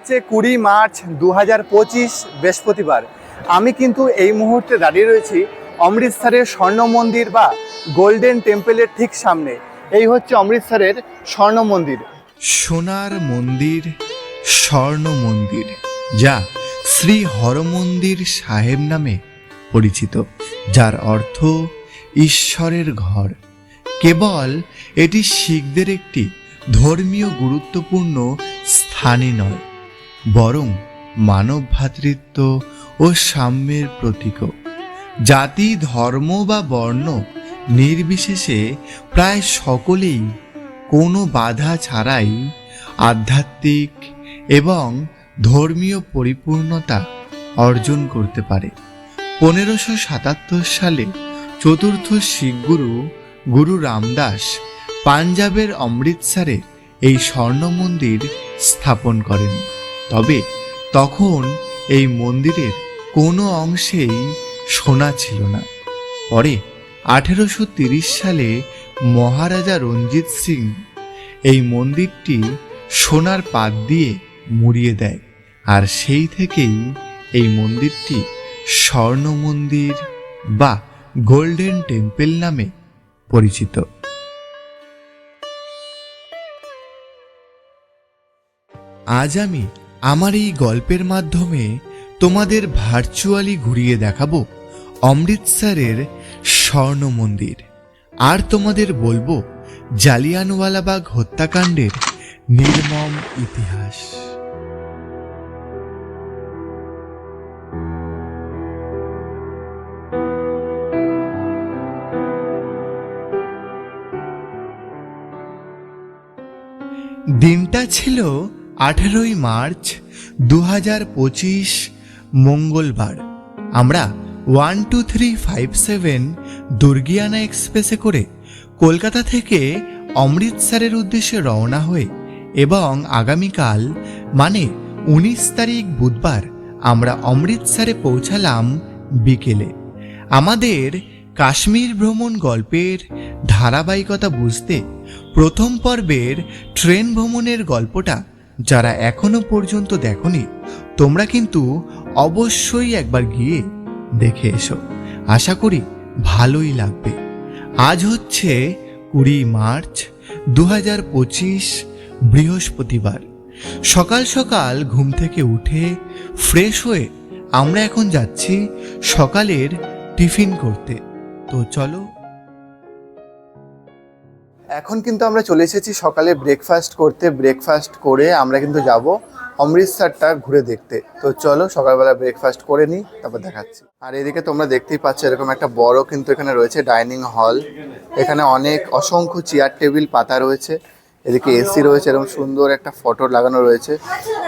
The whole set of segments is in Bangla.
হচ্ছে কুড়ি মার্চ দু হাজার পঁচিশ বৃহস্পতিবার। আমি কিন্তু এই মুহূর্তে দাঁড়িয়ে রয়েছি অমৃতসরের স্বর্ণ মন্দির বা গোল্ডেন টেম্পলের ঠিক সামনে। এই হচ্ছে অমৃতসরের স্বর্ণ মন্দির। সোনার মন্দির, স্বর্ণ মন্দির, যা শ্রী হরমন্দির সাহেব নামে পরিচিত, যার অর্থ ঈশ্বরের ঘর। কেবল এটি শিখদের একটি ধর্মীয় গুরুত্বপূর্ণ স্থানে নয় বরং মানব ভ্রাতৃত্ব ও সাম্যের প্রতীকও জাতি, ধর্ম বা বর্ণ নির্বিশেষে প্রায় সকলেই কোনো বাধা ছাড়াই আধ্যাত্মিক এবং ধর্মীয় পরিপূর্ণতা অর্জন করতে পারে। পনেরোশো সাতাত্তর সালে চতুর্থ শিখ গুরু গুরু রামদাস পাঞ্জাবের অমৃতসরে এই স্বর্ণ মন্দির স্থাপন করেন। তবে তখন এই মন্দিরের কোনো অংশেই সোনা ছিল না। পরে আঠেরোশো সালে মহারাজা রঞ্জিত সিং এই মন্দিরটি সোনার পাত দিয়ে মুড়িয়ে দেয় আর সেই থেকেই এই মন্দিরটি স্বর্ণ মন্দির বা গোল্ডেন টেম্পল নামে পরিচিত। আজ আমি আমার এই গল্পের মাধ্যমে তোমাদের ভার্চুয়ালি ঘুরিয়ে দেখাবো অমৃতসরের স্বর্ণ মন্দির। আর তোমাদের বলব, জালিয়ানওয়ালাবাগ হত্যাকাণ্ডের নির্মম ইতিহাস। দিনটা ছিল আঠেরোই মার্চ দু হাজার পঁচিশ মঙ্গলবার। আমরা one two three five seven Durgiana এক্সপ্রেসে করে কলকাতা থেকে অমৃতসরের উদ্দেশ্যে রওনা হয়ে এবং আগামীকাল মানে উনিশ তারিখ বুধবার, আমরা অমৃতসরে পৌঁছালাম বিকেলে। আমাদের কাশ্মীর ভ্রমণ গল্পের ধারাবাহিকতা বুঝতে প্রথম পর্বের ট্রেন ভ্রমণের গল্পটা যারা এখনও পর্যন্ত দেখনি, তোমরা কিন্তু অবশ্যই একবার গিয়ে দেখে এসো। আশা করি ভালোই লাগবে। আজ হচ্ছে কুড়ি মার্চ দু হাজার পঁচিশ বৃহস্পতিবার। সকাল সকাল ঘুম থেকে উঠে ফ্রেশ হয়ে আমরা এখন যাচ্ছি সকালের টিফিন করতে। তো চলো এখন কিন্তু আমরা চলে এসেছি সকালে ব্রেকফাস্ট করতে ব্রেকফাস্ট করে আমরা কিন্তু যাব অমৃতসরটা ঘুরে দেখতে। তো চলো সকালবেলা ব্রেকফাস্ট করে নিই, তারপর দেখাচ্ছি। আর এদিকে তোমরা দেখতেই পাচ্ছ এরকম একটা বড় কিন্তু এখানে রয়েছে ডাইনিং হল এখানে অনেক অসংখ্য চেয়ার টেবিল পাতা রয়েছে। এদিকে এসি রয়েছে, এরকম সুন্দর একটা ফটো লাগানো রয়েছে।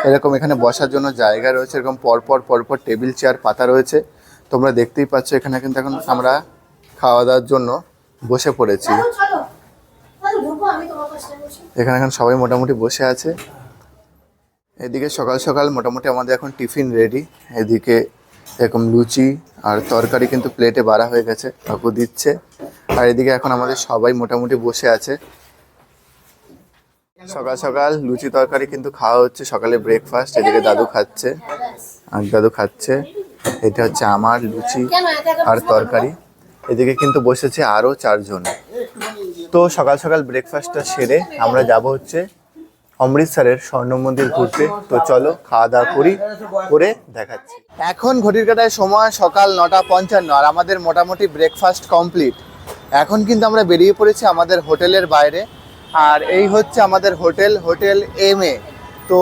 এরকম এখানে বসার জন্য জায়গা রয়েছে, এরকম পরপর পরপর টেবিল চেয়ার পাতা রয়েছে। তোমরা দেখতেই পাচ্ছ এখানে কিন্তু এখন আমরা খাওয়া দাওয়ার জন্য বসে পড়েছি চলো চলো ঢুকো আমি তোমার পাশে বসি এখানে এখন সবাই মোটামুটি বসে আছে। এদিকে সকাল সকাল মোটামুটি আমাদের এখন টিফিন রেডি এদিকে এরকম লুচি আর তরকারি কিন্তু প্লেটে বাড়া হয়ে গেছে, কাকু দিচ্ছে। আর এদিকে এখন আমাদের সবাই মোটামুটি বসে আছে। সকাল সকাল লুচি তরকারি কিন্তু খাওয়া হচ্ছে, সকালে ব্রেকফাস্ট এদিকে দাদু খাচ্ছে, আর দাদু খাচ্ছে। এটা হচ্ছে আমার লুচি আর তরকারি। এদিকে কিন্তু বসেছে আরও চারজন। তো সকাল সকাল ব্রেকফাস্টটা সেরে আমরা যাব হচ্ছে অমৃতসরের স্বর্ণ মন্দির ঘুরতে। তো চলো খাওয়া দাওয়া করি, করে দেখাচ্ছি। এখন ঘটির কাটায় সময় সকাল নটা পঞ্চান্ন আর আমাদের মোটামুটি ব্রেকফাস্ট কমপ্লিট এখন কিন্তু আমরা বেরিয়ে পড়েছি আমাদের হোটেলের বাইরে। আর এই হচ্ছে আমাদের হোটেল হোটেল এম এ। তো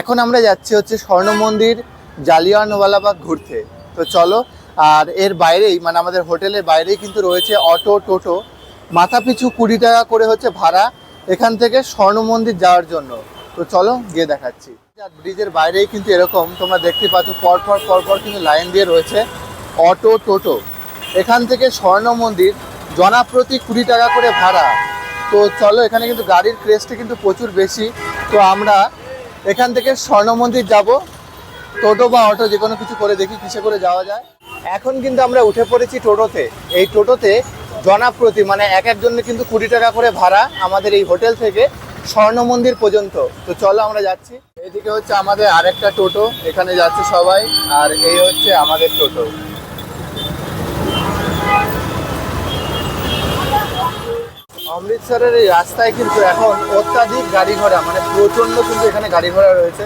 এখন আমরা যাচ্ছি হচ্ছে স্বর্ণ মন্দির জালিয়ানওয়ালাবাগ ঘুরতে। তো চলো আর এর বাইরেই মানে আমাদের হোটেলের বাইরেই কিন্তু রয়েছে অটো, টোটো। মাথা পিছু কুড়ি টাকা করে হচ্ছে ভাড়া এখান থেকে স্বর্ণ মন্দির যাওয়ার জন্য। তো চলো গিয়ে দেখাচ্ছি। ব্রিজের বাইরেই কিন্তু এরকম, তোমরা দেখতে পাচ্ছ, পরপর পরপর কিন্তু লাইন দিয়ে রয়েছে অটো, টোটো। এখান থেকে স্বর্ণ মন্দির জনাপ্রতি কুড়ি টাকা করে ভাড়া। তো চলো, এখানে কিন্তু গাড়ির ক্রেজটা কিন্তু প্রচুর বেশি। তো আমরা এখান থেকে স্বর্ণ মন্দির যাব। টোটো বা অটো যে কোনো কিছু করে দেখি, কিসে করে যাওয়া যায়। এখন কিন্তু আমরা উঠে পড়েছি টোটোতে। এই টোটোতে জনাপ্রতি মানে এক একজনের কিন্তু কুড়ি টাকা করে ভাড়া আমাদের এই হোটেল থেকে স্বর্ণ মন্দির পর্যন্ত। তো চলো আমরা যাচ্ছি। এইদিকে হচ্ছে আমাদের আরেকটা টোটো, এখানে যাচ্ছে সবাই, আর এই হচ্ছে আমাদের টোটো। অমৃতসরের এই রাস্তায় কিন্তু এখন অত্যাধিক গাড়ি ঘোড়া মানে প্রচণ্ড কিন্তু এখানে গাড়ি ঘোড়া রয়েছে।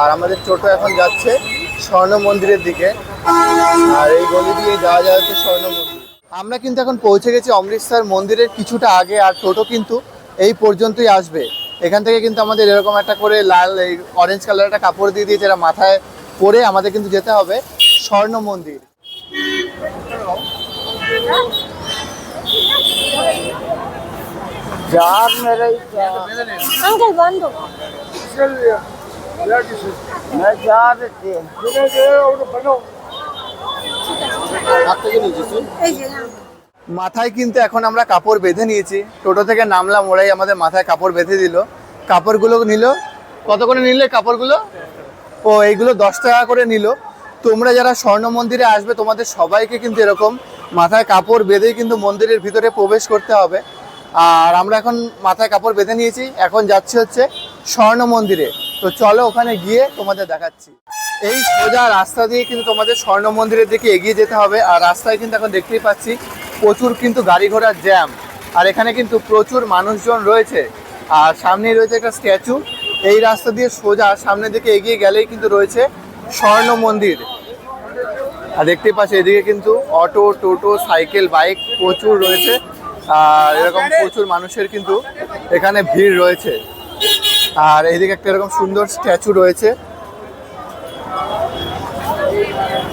আর আমাদের টোটো এখন যাচ্ছে স্বর্ণ মন্দিরের দিকে। আর এই গলি দিয়ে যাওয়া যায় হচ্ছে স্বর্ণ মন্দির আমরা কিন্তু এখন পৌঁছে গেছি অমৃতসর মন্দিরের কিছুটা আগে আর টোটো কিন্তু এই পর্যন্তই আসবে এখান থেকে কিন্তু আমাদের এরকম একটা করে লাল এই অরেঞ্জ কালার একটা কাপড় দিয়ে দিয়েছে এটা মাথায় পরে আমাদের কিন্তু যেতে হবে স্বর্ণ মন্দির আঙ্কেল বন্ধ এই যে মাথায় কিন্তু এখন আমরা কাপড় বেঁধে নিয়েছি। টোটো থেকে নামলাম ওরাই আমাদের মাথায় কাপড় বেঁধে দিল। কাপড়গুলো নিল। কত করে নিলে কাপড়গুলো? ও এইগুলো দশ টাকা করে নিল। তোমরা যারা স্বর্ণ মন্দিরে আসবে তোমাদের সবাইকে কিন্তু এরকম মাথায় কাপড় বেঁধেই কিন্তু মন্দিরের ভিতরে প্রবেশ করতে হবে। আর আমরা এখন মাথায় কাপড় বেঁধে নিয়েছি। এখন যাচ্ছি হচ্ছে স্বর্ণ মন্দিরে। তো চলো ওখানে গিয়ে তোমাদের দেখাচ্ছি। এই সোজা রাস্তা দিয়ে কিন্তু তোমাদের স্বর্ণ মন্দিরের দিকে এগিয়ে যেতে হবে। আর রাস্তায় কিন্তু এখন দেখতেই পাচ্ছি প্রচুর কিন্তু গাড়ি ঘোড়ার জ্যাম আর এখানে কিন্তু প্রচুর মানুষজন রয়েছে। আর সামনেই রয়েছে একটা স্ট্যাচু এই রাস্তা দিয়ে সোজা সামনের দিকে এগিয়ে গেলেই কিন্তু রয়েছে স্বর্ণ মন্দির। আর দেখতেই পাচ্ছি, এদিকে কিন্তু অটো, টোটো, সাইকেল, বাইক প্রচুর রয়েছে। আর এরকম প্রচুর মানুষের কিন্তু এখানে ভিড় রয়েছে। আর এদিকে একটা এরকম সুন্দর স্ট্যাচু রয়েছে। Thank you.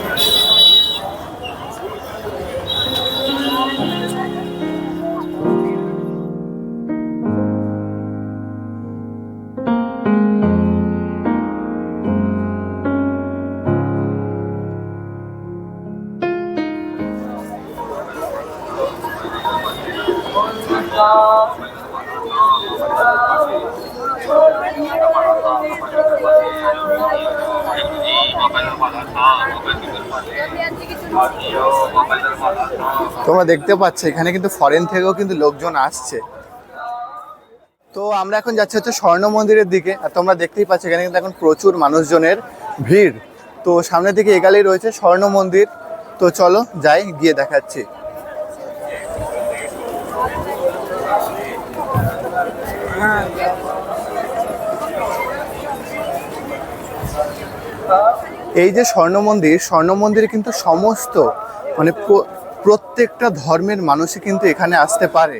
তোমরা দেখতে পাচ্ছ, এখানে কিন্তু ফরেন থেকেও কিন্তু লোকজন আসছে। তো আমরা এখন যাচ্ছি হচ্ছে স্বর্ণ মন্দিরের দিকে, আর তোমরা দেখতেই পাচ্ছ, এখানে কিন্তু এখন প্রচুর মানুষজনের ভিড়। তো সামনের দিকে এগালেই রয়েছে স্বর্ণ মন্দির। তো চলো, যাই, গিয়ে দেখাচ্ছি। এই যে স্বর্ণ মন্দির, স্বর্ণ মন্দিরে কিন্তু সমস্ত মানে প্রত্যেকটা ধর্মের মানুষই কিন্তু এখানে আসতে পারে।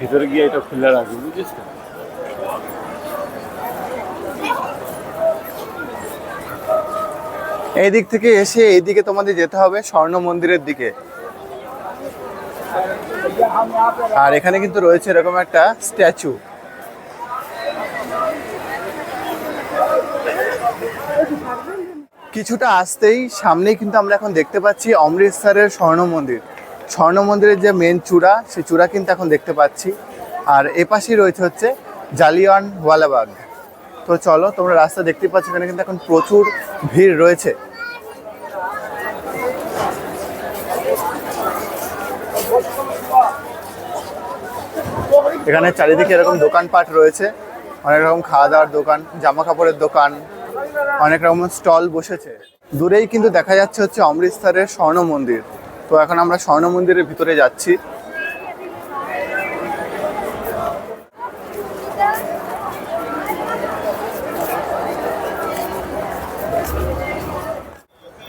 ভিতরে গিয়ে এটা খুলে রাখবি বুঝিস এই দিক থেকে এসে এইদিকে তোমাদের যেতে হবে, স্বর্ণ মন্দিরের দিকে। আর এখানে কিন্তু রয়েছে এরকম একটা স্ট্যাচু। কিছুটা আসতেই সামনেই কিন্তু আমরা এখন দেখতে পাচ্ছি অমৃতসরের স্বর্ণ মন্দির। স্বর্ণ মন্দিরের যে মেন চূড়া, সেই চূড়া কিন্তু এখন দেখতে পাচ্ছি। আর এপাশেই রয়েছে হচ্ছে জালিয়ান ওয়ালাবাগ তো চলো, তোমরা রাস্তা দেখতে পাচ্ছ, এখানে কিন্তু এখন প্রচুর ভিড় রয়েছে। এখানে চারিদিকে এরকম দোকানপাট রয়েছে, অনেক রকম খাওয়া দাওয়ার দোকান জামা কাপড়ের দোকান, অনেক রকম স্টল বসেছে। দূরেই কিন্তু দেখা যাচ্ছে হচ্ছে অমৃতসরের স্বর্ণ মন্দির। তো এখন আমরা স্বর্ণ মন্দিরের ভিতরে যাচ্ছি।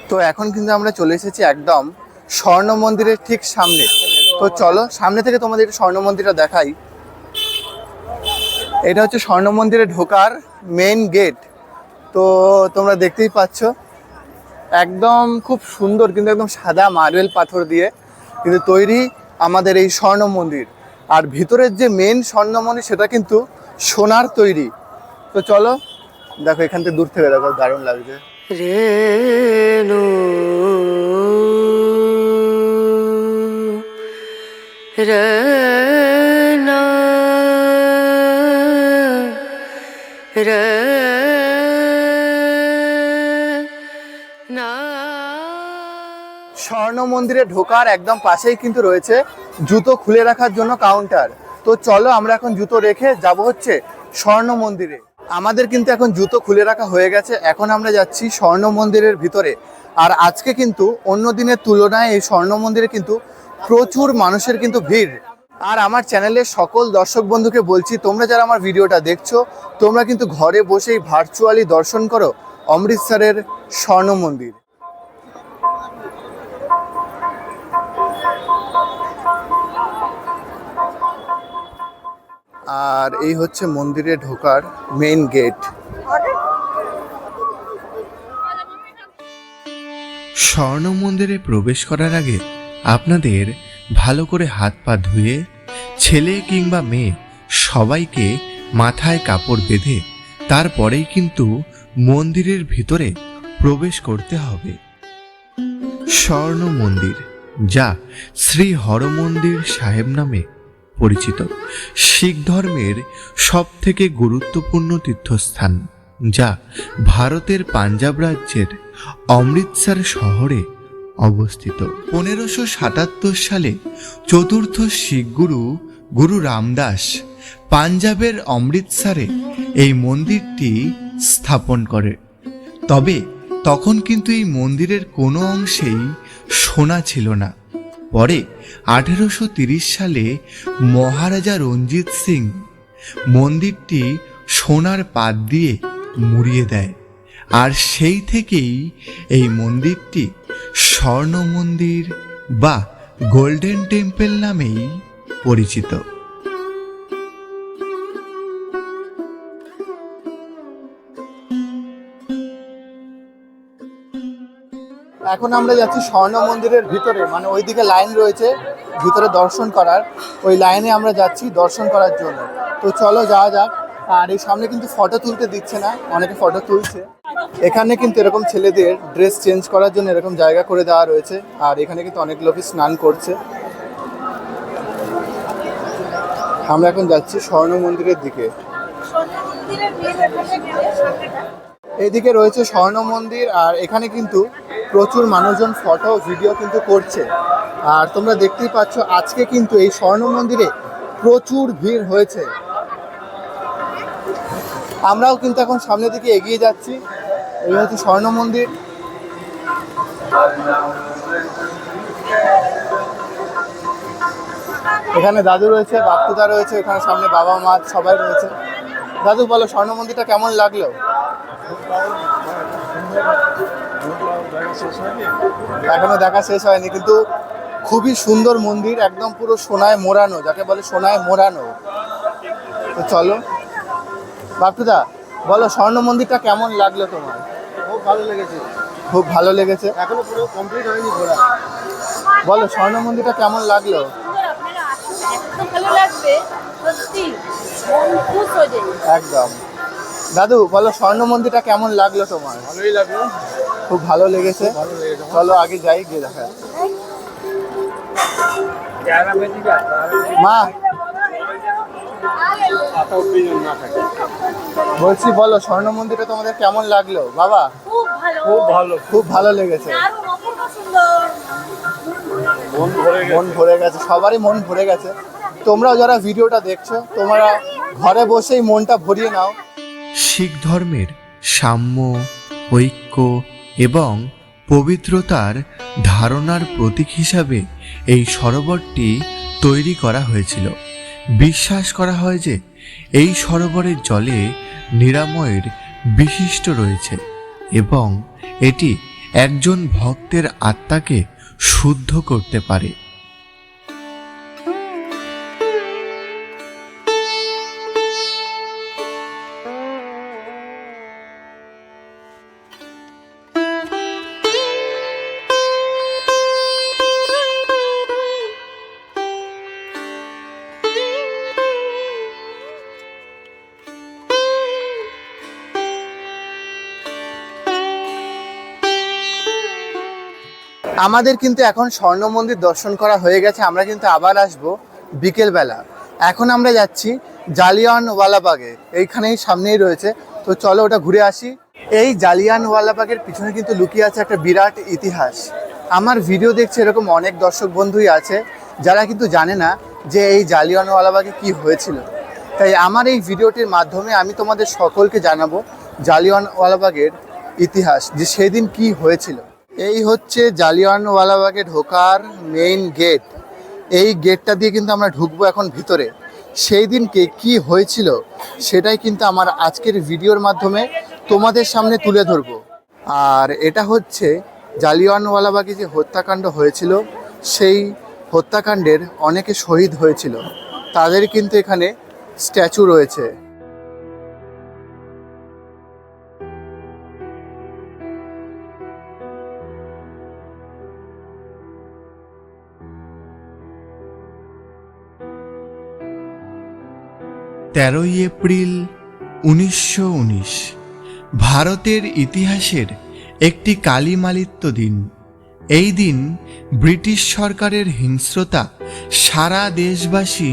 তো এখন কিন্তু আমরা চলে এসেছি একদম স্বর্ণ মন্দিরের ঠিক সামনে। তো চলো সামনে থেকে তোমাদের স্বর্ণ মন্দিরটা দেখাই। এটা হচ্ছে স্বর্ণ মন্দিরে ঢোকার মেন গেট তো তোমরা দেখতেই পাচ্ছ, একদম খুব সুন্দর, কিন্তু একদম সাদা মার্বেল পাথর দিয়ে কিন্তু তৈরি আমাদের এই স্বর্ণ মন্দির। আর ভিতরের যে মেন স্বর্ণ মন্দির, সেটা কিন্তু সোনার তৈরি। তো চলো, দেখো এখান থেকে দূর থেকে দেখো, দারুণ লাগছে। রে স্বর্ণ মন্দিরে ঢোকার একদম পাশেই কিন্তু রয়েছে জুতো খুলে রাখার জন্য কাউন্টার তো চলো আমরা এখন জুতো রেখে যাব হচ্ছে স্বর্ণ মন্দিরে। আমাদের কিন্তু এখন জুতো খুলে রাখা হয়ে গেছে, এখন আমরা যাচ্ছি স্বর্ণ মন্দিরের ভিতরে। আর আজকে কিন্তু অন্য দিনের তুলনায় এই স্বর্ণ মন্দিরে কিন্তু প্রচুর মানুষের কিন্তু ভিড়। আর আমার চ্যানেলের সকল দর্শক বন্ধুকে বলছি, তোমরা যারা আমার ভিডিওটা দেখছ, তোমরা কিন্তু ঘরে বসেই ভার্চুয়ালি দর্শন করো অমৃতসরের স্বর্ণ মন্দির। আর এই হচ্ছে মন্দিরে ঢোকার মেইন গেট স্বর্ণ মন্দিরে প্রবেশ করার আগে আপনাদের ভালো করে হাত পা ধুয়ে ছেলে কিংবা মেয়ে সবাইকে মাথায় কাপড় বেঁধে তারপরেই কিন্তু মন্দিরের ভিতরে প্রবেশ করতে হবে। স্বর্ণ মন্দির, যা শ্রী হরমন্দির সাহেব নামে পরিচিত, শিখ ধর্মের সব থেকে গুরুত্বপূর্ণ তীর্থস্থান, যা ভারতের পাঞ্জাব রাজ্যের অমৃতসর শহরে অবস্থিত। পনেরোশো সাতাত্তর সালে চতুর্থ শিখ গুরু গুরু রামদাস পাঞ্জাবের অমৃতসরে এই মন্দিরটি স্থাপন করে। তবে তখন কিন্তু এই মন্দিরের কোনো অংশেই সোনা ছিল না। পরে আঠেরোশো সালে মহারাজা রঞ্জিত সিং মন্দিরটি সোনার পাত দিয়ে মুড়িয়ে দেয়। আর সেই থেকেই এই মন্দিরটি স্বর্ণ মন্দির বা গোল্ডেন টেম্পল নামেই পরিচিত। এখন আমরা যাচ্ছি স্বর্ণ মন্দিরের ভিতরে মানে ওইদিকে লাইন রয়েছে, ভিতরে দর্শন করার। ওই লাইনে আমরা যাচ্ছি দর্শন করার জন্য। তো চলো যাওয়া যাক। আর এই সামনে কিন্তু ফটো তুলতে দিচ্ছে না, অনেকে ফটো তুলছে। এখানে কিন্তু এরকম ছেলেদের ড্রেস চেঞ্জ করার জন্য এরকম জায়গা করে দেওয়া রয়েছে। আর এখানে কিন্তু অনেক লোকই স্নান করছে। আমরা এখন যাচ্ছি স্বর্ণ মন্দিরের দিকে। এইদিকে রয়েছে স্বর্ণ মন্দির আর এখানে কিন্তু প্রচুর মানুষজন ফটো ভিডিও কিন্তু করছে। আর তোমরা দেখতেই পাচ্ছ, আজকে কিন্তু এই স্বর্ণ মন্দিরে প্রচুর ভিড় হয়েছে। আমরাও কিন্তু এখন সামনের দিকে এগিয়ে যাচ্ছি। এই হচ্ছে স্বর্ণ মন্দির। এখানে দাদু রয়েছে বাপ্তুদা রয়েছে এখানে সামনে বাবা মা সবাই রয়েছে। দাদু বলো স্বর্ণ মন্দিরটা কেমন লাগল? এখনও দেখা শেষ হয়নি কিন্তু খুবই সুন্দর মন্দির একদম পুরো সোনায় মোড়ানো যাকে বলে সোনায় মোড়ানো। তো চলো। বাপ্তুদা বলো স্বর্ণ মন্দিরটা কেমন লাগল তোমার? খুব ভালো লেগেছে। খুব ভালো লেগেছে। এখনও পুরো কমপ্লিট হয়নি ঘোরা। বলো স্বর্ণ মন্দিরটা কেমন লাগল সুন্দর আপনারা আসুন এত ভালো লাগবে সত্যি মন খুশ হয়ে যাবে। একদম। দাদু বলো স্বর্ণ মন্দিরটা কেমন লাগল তোমার? ভালোই লাগল। খুব ভালো লেগেছে। চলো আগে যাই গিয়ে দেখা মা বলছি বলো স্বর্ণ মন্দিরটা তোমাদের কেমন লাগল? বাবা খুব ভালো। খুব ভালো। লেগেছে। সুন্দর। মন ভরে গেছে। সবারই মন ভরে গেছে। তোমরা যারা ভিডিওটা দেখছ তোমরা ঘরে বসেই মনটা ভরিয়ে নাও। শিখ ধর্মের সাম্য ঐক্য এবং পবিত্রতার ধারণার প্রতীক হিসাবে এই সরোবরটি তৈরি করা হয়েছিল। বিশ্বাস করা হয় যে এই সরোবরের জলে নিরাময়ের বিশিষ্ট রয়েছে এবং এটি একজন ভক্তের আত্মাকে শুদ্ধ করতে পারে। আমাদের কিন্তু এখন স্বর্ণ মন্দির দর্শন করা হয়ে গেছে, আমরা কিন্তু আবার আসব বিকেলবেলা। এখন আমরা যাচ্ছি জালিয়ানওয়ালাবাগে, এইখানেই সামনেই রয়েছে। তো চলো ওটা ঘুরে আসি। এই জালিয়ানওয়ালাবাগের পিছনে কিন্তু লুকিয়ে আছে একটা বিরাট ইতিহাস। আমার ভিডিও দেখছে এরকম অনেক দর্শক বন্ধুই আছে, যারা কিন্তু জানে না যে এই জালিয়ানওয়ালাবাগে কি হয়েছিল। তাই আমার এই ভিডিওটির মাধ্যমে আমি তোমাদের সকলকে জানাব জালিয়ানওয়ালাবাগের ইতিহাস, যে সেদিন কি হয়েছিল। এই হচ্ছে জালিয়ানওয়ালাবাগে ঢোকার মেইন গেট এই গেটটা দিয়ে কিন্তু আমরা ঢুকবো এখন ভিতরে। সেই দিনকে কি হয়েছিল, সেটাই কিন্তু আমার আজকের ভিডিওর মাধ্যমে তোমাদের সামনে তুলে ধরবো। আর এটা হচ্ছে জালিয়ানওয়ালাবাগে যে হত্যাকাণ্ড হয়েছিল, সেই হত্যাকাণ্ডের অনেকে শহীদ হয়েছিল। তাদের কিন্তু এখানে স্ট্যাচু রয়েছে। তেরোই এপ্রিল উনিশশো উনিশ, ভারতের ইতিহাসের একটি কালিমালিত্য দিন। এই দিন ব্রিটিশ সরকারের হিংস্রতা সারা দেশবাসী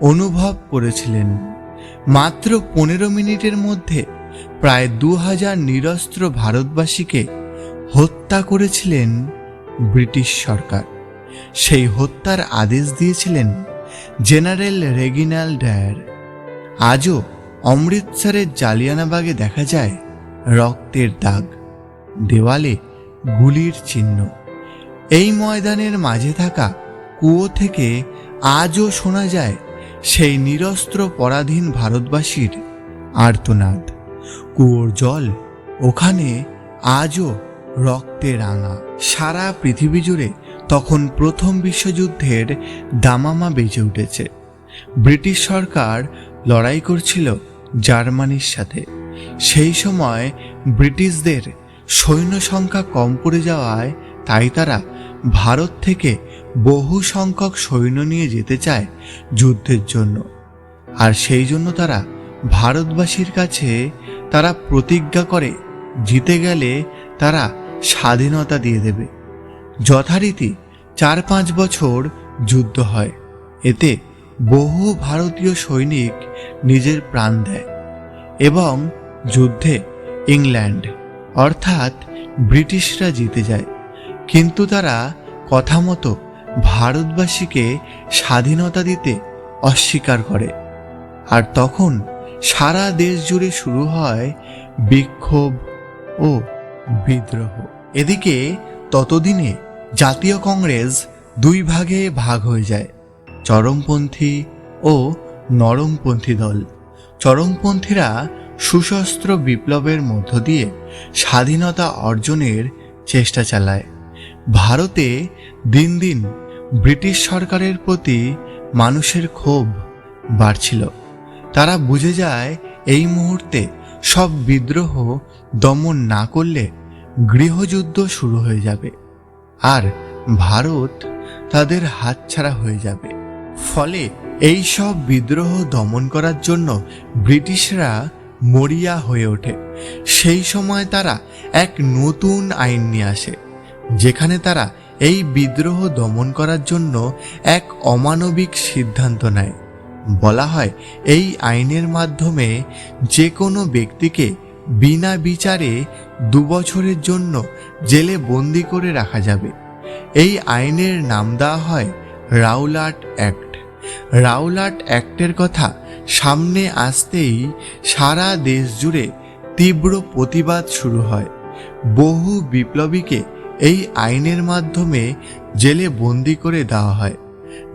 অনুভব করেছিলেন। মাত্র পনেরো মিনিটের মধ্যে প্রায় দু হাজার নিরস্ত্র ভারতবাসীকে হত্যা করেছিলেন ব্রিটিশ সরকার। সেই হত্যার আদেশ দিয়েছিলেন জেনারেল রেগিনাল ডায়ার। আজও অমৃতসরের জালিয়ানাবাগে দেখা যায় রক্তের দাগ, দেওয়ালে গুলির চিহ্ন। এই ময়দানের মাঝে থাকা কুয়ো থেকে আজও শোনা যায় সেই নিরস্ত্র পরাধীন ভারতবাসীর আর্তনাদ। কুয়োর জল ওখানে আজও রক্তে রাঙা সারা পৃথিবী জুড়ে তখন প্রথম বিশ্বযুদ্ধের দামামা বেজে উঠেছে। ব্রিটিশ সরকার লড়াই করছিল জার্মানির সাথে। সেই সময় ব্রিটিশদের সৈন্য সংখ্যা কম পড়ে যাওয়ায় তাই তারা ভারত থেকে বহু সংখ্যক সৈন্য নিয়ে যেতে চায় যুদ্ধের জন্য। আর সেই জন্য তারা ভারতবাসীর কাছে তারা প্রতিজ্ঞা করে, জিতে গেলে তারা স্বাধীনতা দিয়ে দেবে। যথারীতি চার পাঁচ বছর যুদ্ধ হয়। এতে বহু ভারতীয় সৈনিক নিজের প্রাণ দেয় এবং যুদ্ধে ইংল্যান্ড, অর্থাৎ ব্রিটিশরা জিতে যায়। কিন্তু তারা কথা মতো ভারতবাসীকে স্বাধীনতা দিতে অস্বীকার করে। আর তখন সারা দেশ জুড়ে শুরু হয় বিক্ষোভ ও বিদ্রোহ। এদিকে ততদিনে জাতীয় কংগ্রেস দুই ভাগে ভাগ হয়ে যায়। চরমপন্থী ও নরমপন্থী দল। চরমপন্থীরা সুশস্ত্র বিপ্লবের মধ্য দিয়ে স্বাধীনতা অর্জনের চেষ্টা চালায়। ভারতে দিন দিন ব্রিটিশ সরকারের প্রতি মানুষের ক্ষোভ বাড়ছিল। তারা বুঝে যায় এই মুহূর্তে সব বিদ্রোহ দমন না করলে গৃহযুদ্ধ শুরু হয়ে যাবে। আর ভারত তাদের হাতছাড়া হয়ে যাবে। ফলে এই সব বিদ্রোহ দমন করার জন্য ব্রিটিশরা মরিয়া হয়ে ওঠে। সেই সময় তারা এক নতুন আইন নিয়ে আসে, যেখানে তারা এই বিদ্রোহ দমন করার জন্য এক অমানবিক সিদ্ধান্ত নেয়। বলা হয়, এই আইনের মাধ্যমে যে কোনো ব্যক্তিকে বিনা বিচারে দু বছরের জন্য জেলে বন্দি করে রাখা যাবে। এই আইনের নাম দেওয়া হয় রাউলাট অ্যাক্ট। রাউলাট অ্যাক্টের কথা সামনে আসতেই সারা দেশ জুড়ে তীব্র প্রতিবাদ শুরু হয়। বহু বিপ্লবীকে এই আইনের মাধ্যমে জেলে বন্দি করে দেওয়া হয়।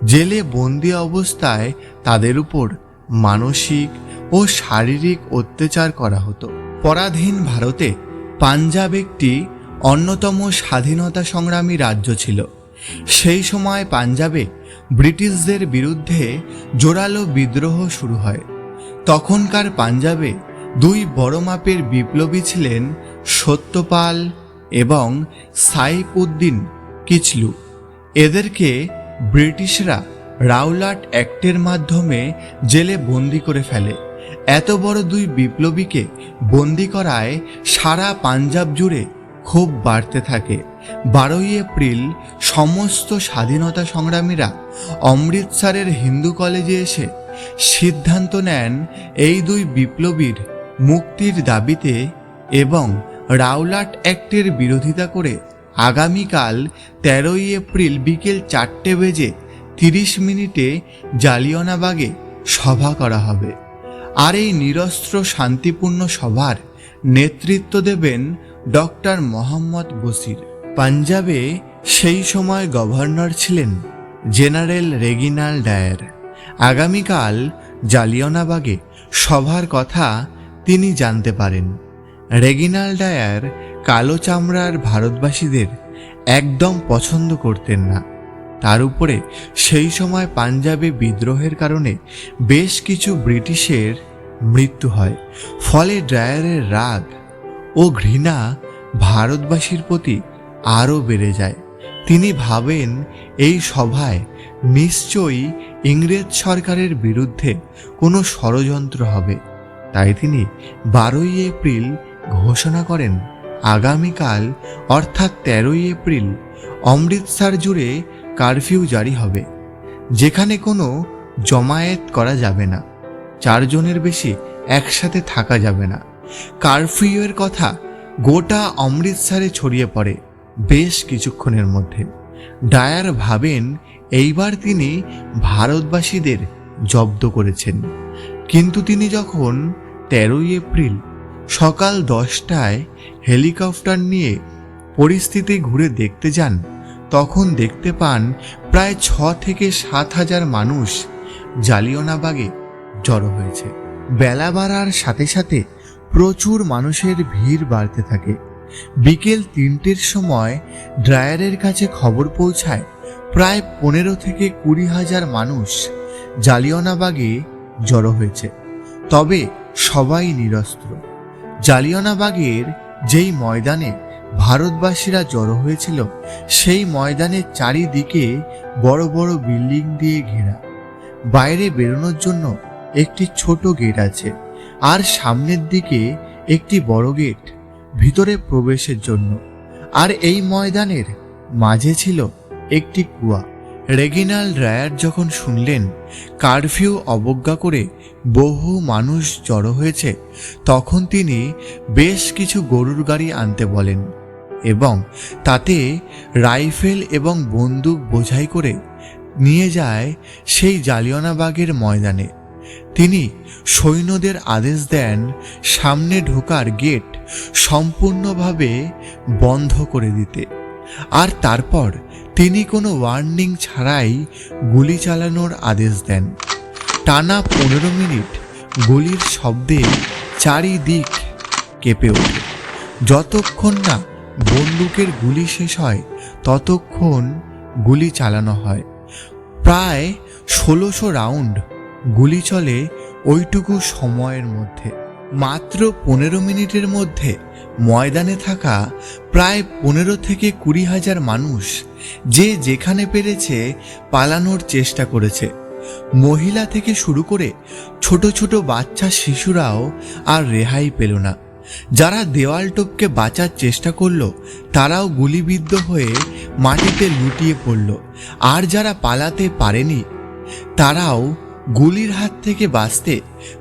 জেলে বন্দি অবস্থায় তাদের উপর মানসিক ও শারীরিক অত্যাচার করা হতো। পরাধীন ভারতে পাঞ্জাব একটি অন্যতম স্বাধীনতা সংগ্রামী রাজ্য ছিল। সেই সময় পাঞ্জাবে ব্রিটিশদের বিরুদ্ধে জোরালো বিদ্রোহ শুরু হয়। তখনকার পাঞ্জাবে দুই বড় মাপের বিপ্লবী ছিলেন সত্যপাল এবং সাইফ উদ্দিন কিচলু। এদেরকে ব্রিটিশরা রাউলাট অ্যাক্টের মাধ্যমে জেলে বন্দি করে ফেলে। এত বড় দুই বিপ্লবীকে বন্দি করায় সারা পাঞ্জাব জুড়ে ক্ষোভ বাড়তে থাকে। বারোই এপ্রিল সমস্ত স্বাধীনতা সংগ্রামীরা অমৃতসরের হিন্দু কলেজে এসে সিদ্ধান্ত নেন এই দুই বিপ্লবীর মুক্তির দাবিতে এবং রাওলাট অ্যাক্টের বিরোধিতা করে আগামীকাল তেরোই এপ্রিল বিকেল চারটে বেজে তিরিশ মিনিটে জালিয়ানাবাগে সভা করা হবে। আর এই নিরস্ত্র শান্তিপূর্ণ সভার নেতৃত্ব দেবেন ডক্টর মোহাম্মদ বসির। পাঞ্জাবে সেই সময় গভর্নর ছিলেন জেনারেল রেগিনাল ডায়ার। আগামীকাল জালিয়ানাবাগে সভার কথা তিনি জানতে পারেন। রেগিনাল ডায়ার কালো চামড়ার ভারতবাসীদের একদম পছন্দ করতেন না। তার উপরে সেই সময় পাঞ্জাবে বিদ্রোহের কারণে বেশ কিছু ব্রিটিশের মৃত্যু হয়। ফলে ড্রায়ারের রাগ ও ঘৃণা ভারতবাসীর প্রতি আরও বেড়ে যায়। তিনি ভাবেন, এই সভায় নিশ্চয়ই ইংরেজ সরকারের বিরুদ্ধে কোনো ষড়যন্ত্র হবে। তাই তিনি বারোই এপ্রিল ঘোষণা করেন, আগামীকাল অর্থাৎ তেরোই এপ্রিল অমৃতসর জুড়ে কারফিউ জারি হবে, যেখানে কোনো জমায়েত করা যাবে না। চারজনের বেশি একসাথে থাকা যাবে না। কারফিউয়ের কথা গোটা অমৃতসরে ছড়িয়ে পড়ে বেশ কিছুক্ষণের মধ্যে। ডায়ার ভাবেন এইবার তিনি ভারতবাসীদের জব্দ করেছেন। কিন্তু তিনি যখন তেরোই এপ্রিল সকাল দশটায় হেলিকপ্টার নিয়ে পরিস্থিতি ঘুরে দেখতে যান, তখন দেখতে পান প্রায় ছ থেকে সাত হাজার মানুষ জালিয়ানাবাগে জড়ো হয়েছে। বেলা বাড়ার সাথে সাথে প্রচুর মানুষের ভিড় বাড়তে থাকে। বিকেল তিনটের সময় ড্রায়ারের কাছে খবর পৌঁছায় প্রায় পনেরো থেকে কুড়ি হাজার মানুষ জালিয়ানাবাগে জড়ো হয়েছে। তবে সবাই নিরস্ত্র। জালিয়ানাবাগের যেই ময়দানে ভারতবাসীরা জড়ো হয়েছিল, সেই ময়দানের চারিদিকে বড় বড় বিল্ডিং দিয়ে ঘেরা। বাইরে বেরোনোর জন্য একটি ছোট গেট আছে। আর সামনের দিকে একটি বড় গেট, ভিতরে প্রবেশের জন্য। আর এই ময়দানের মাঝে ছিল একটি কুয়া। রেগিনাল রায়ার যখন শুনলেন, কারফিউ অবজ্ঞা করে বহু মানুষ জড়ো হয়েছে, তখন তিনি বেশ কিছু গরুর গাড়ি আনতে বলেন এবং তাতে রাইফেল এবং বন্দুক বোঝাই করে নিয়ে যায় সেই জালিয়ানাবাগের ময়দানে। তিনি সৈন্যদের আদেশ দেন সামনে ঢোকার গেট সম্পূর্ণভাবে বন্ধ করে দিতে। আর তারপর তিনি কোনো ওয়ার্নিং ছাড়াই গুলি চালানোর আদেশ দেন। টানা পনেরো মিনিট গুলির শব্দে চারিদিক কেঁপে ওঠে। যতক্ষণ না বন্দুকের গুলি শেষ হয়, ততক্ষণ গুলি চালানো হয়। প্রায় ষোলোশো রাউন্ড গুলি চলে ওইটুকু সময়ের মধ্যে। মাত্র পনেরো মিনিটের মধ্যে ময়দানে থাকা প্রায় পনেরো থেকে কুড়ি হাজার মানুষ যে যেখানে পেরেছে পালানোর চেষ্টা করেছে। মহিলা থেকে শুরু করে ছোট ছোট বাচ্চা শিশুরাও আর রেহাই পেল না। যারা দেওয়াল টপকে বাঁচার চেষ্টা করল, তারাও গুলিবিদ্ধ হয়ে মাটিতে লুটিয়ে পড়ল। আর যারা পালাতে পারেনি, তারাও গুলির হাত থেকে বাঁচতে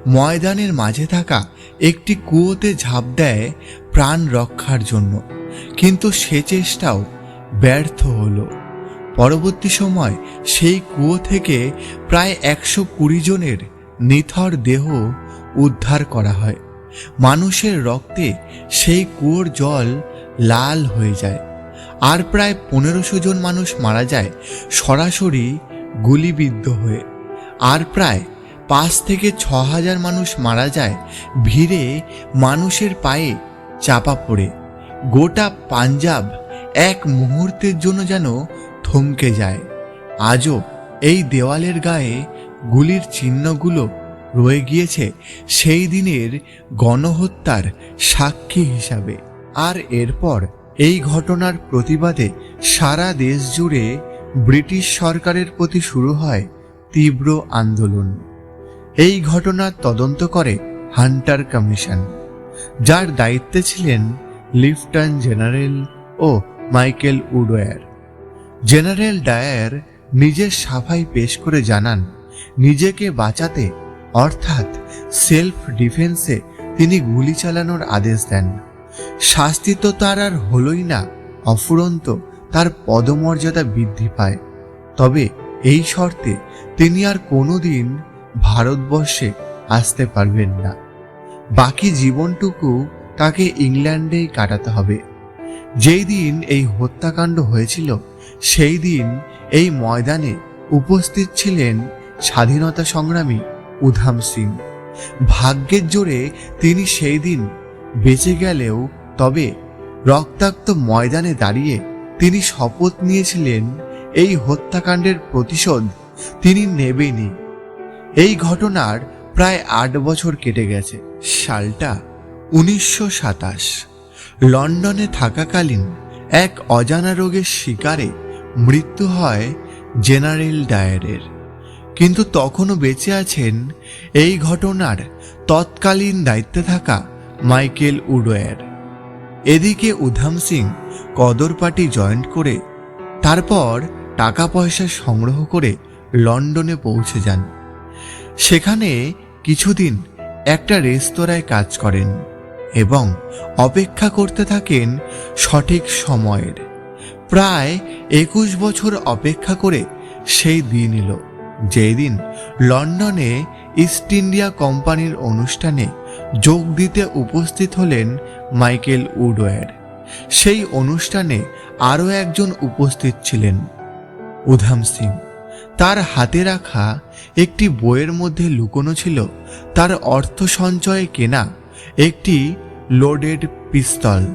ময়দানের মাঝে থাকা একটি কুয়োতে ঝাঁপ দেয় প্রাণ রক্ষার জন্য। কিন্তু সে চেষ্টাও ব্যর্থ হলো। পরবর্তী সময় সেই কুয়ো থেকে প্রায় একশো কুড়ি জনের নিথর দেহ উদ্ধার করা হয়। মানুষের রক্তে সেই কুয়োর জল লাল হয়ে যায়। আর প্রায় পনেরোশো জন মানুষ মারা যায় সরাসরি গুলিবিদ্ধ হয়ে। আর প্রায় পাঁচ থেকে ছ হাজার মানুষ মারা যায় ভিড়ে মানুষের পায়ে চাপা পড়ে। গোটা পাঞ্জাব এক মুহূর্তের জন্য যেন থমকে যায়। আজও এই দেওয়ালের গায়ে গুলির চিহ্নগুলো রয়ে গিয়েছে সেই দিনের গণহত্যার সাক্ষী হিসাবে। আর এরপর এই ঘটনার প্রতিবাদে সারা দেশ জুড়ে ব্রিটিশ সরকারের প্রতি শুরু হয় তীব্র আন্দোলন। এই ঘটনার তদন্ত করে হান্টার কমিশন, যার দায়িত্বে ছিলেন লিফটন জেনারেল ও মাইকেল উডওয়ার। জেনারেল ডায়ার নিজের সাফাই পেশ করে জানান, নিজেকে বাঁচাতে, অর্থাৎ সেলফ ডিফেন্সে তিনি গুলি চালানোর আদেশ দেন। শাস্তি তো তার আর হলোই না, অফুরন্ত তার পদমর্যাদা বৃদ্ধি পায়। তবে এই শর্তে তিনি আর কোনোদিন ভারতবর্ষে আসতে পারবেন না। বাকি জীবনটুকু তাকে ইংল্যান্ডেই কাটাতে হবে। যেই দিন এই হত্যাকাণ্ড হয়েছিল, সেই দিন এই ময়দানে উপস্থিত ছিলেন স্বাধীনতা সংগ্রামী উধাম সিং। ভাগ্যের জোরে তিনি সেই দিন বেঁচে গেলেও তবে রক্তাক্ত ময়দানে দাঁড়িয়ে তিনি শপথ নিয়েছিলেন এই হত্যাকাণ্ডের প্রতিশোধ তিনি নেবেনই। এই ঘটনার প্রায় আট বছর কেটে গেছে। সালটা উনিশশো সাতাশ। লন্ডনে থাকাকালীন এক অজানা রোগের শিকারে মৃত্যু হয় জেনারেল ডায়ারের। কিন্তু তখনও বেঁচে আছেন এই ঘটনার তৎকালীন দায়িত্বে থাকা মাইকেল উডওয়ার এদিকে উধাম সিং কদর পার্টি জয়েন্ট করে তারপর টাকা পয়সা সংগ্রহ করে লন্ডনে পৌঁছে যান। সেখানে কিছুদিন একটা রেস্তোরাঁয় কাজ করেন এবং অপেক্ষা করতে থাকেন সঠিক সময়ের। প্রায় একুশ বছর অপেক্ষা করে সেই দিন এলো, যেই দিন লন্ডনে ইস্ট ইন্ডিয়া কোম্পানির অনুষ্ঠানে যোগ দিতে উপস্থিত হলেন মাইকেল উডওয়ার সেই অনুষ্ঠানে আরও একজন উপস্থিত ছিলেন। উধাম সিং। তার হাতে রাখা একটি বইয়ের মধ্যে লুকোনো ছিল তার অর্থ সঞ্চয়ে কেনা একটি লোডেড পিস্তল।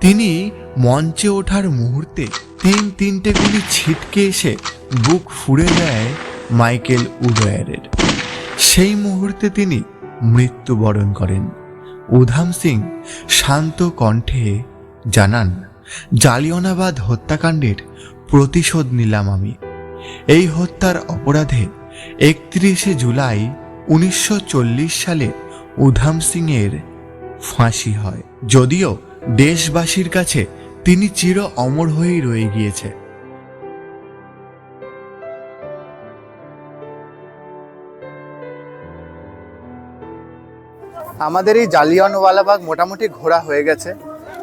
তিনি মঞ্চে ওঠার মুহূর্তে তিন তিনটে গুলি ছিটকে এসে বুক ফুড়ে দেয় মাইকেল উডওয়ারের সেই মুহূর্তে তিনি মৃত্যুবরণ করেন। উধাম সিং শান্ত কণ্ঠে জানান, জালিয়নাবাদ হত্যাকাণ্ডের প্রতিশোধ নিলাম আমি। এই হত্যার অপরাধে একত্রিশে জুলাই উনিশশো চল্লিশ সালে উধাম সিংয়ের ফাঁসি হয়। যদিও দেশবাসীর কাছে তিনি চির অমর হয়েই রয়ে গিয়েছে। আমাদের এই জালিয়ানওয়ালাবাগ মোটামুটি ঘোরা হয়ে গেছে।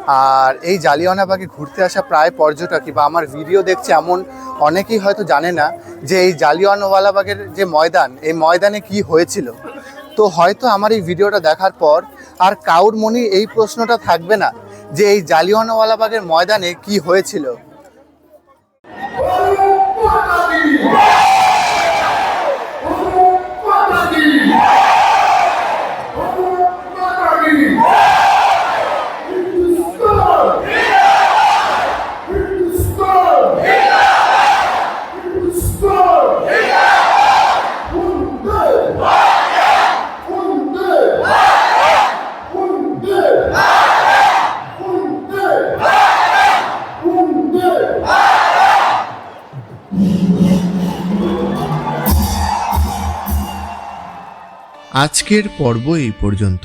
আর এই জালিয়ানওয়ালাবাগে ঘুরতে আসা প্রায় পর্যটকই বা আমার ভিডিও দেখছে এমন অনেকেই হয়তো জানে না যে এই জালিয়ানওয়ালাবাগের যে ময়দান, এই ময়দানে কি হয়েছিল। তো হয়তো আমার এই ভিডিওটা দেখার পর আর কাউর মনে এই প্রশ্নটা থাকবে না যে এই জালিয়ানওয়ালাবাগের ময়দানে কি হয়েছিল। আজকের পর্ব এই পর্যন্ত।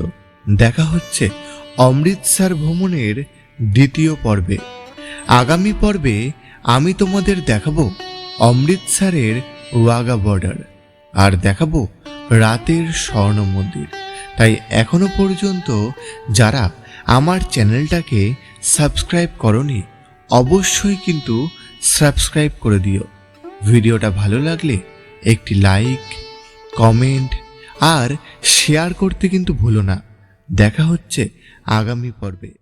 দেখা হচ্ছে অমৃতসর ভ্রমণের দ্বিতীয় পর্বে। আগামী পর্বে আমি তোমাদের দেখাবো অমৃতসরের ওয়াগা বর্ডার আর দেখাবো রাতের স্বর্ণ মন্দির। তাই এখনও পর্যন্ত যারা আমার চ্যানেলটাকে সাবস্ক্রাইব করনি, অবশ্যই কিন্তু সাবস্ক্রাইব করে দিও। ভিডিওটা ভালো লাগলে একটি লাইক, কমেন্ট আর শেয়ার করতে কিন্তু ভুলো না। দেখা হচ্ছে আগামী পর্বে।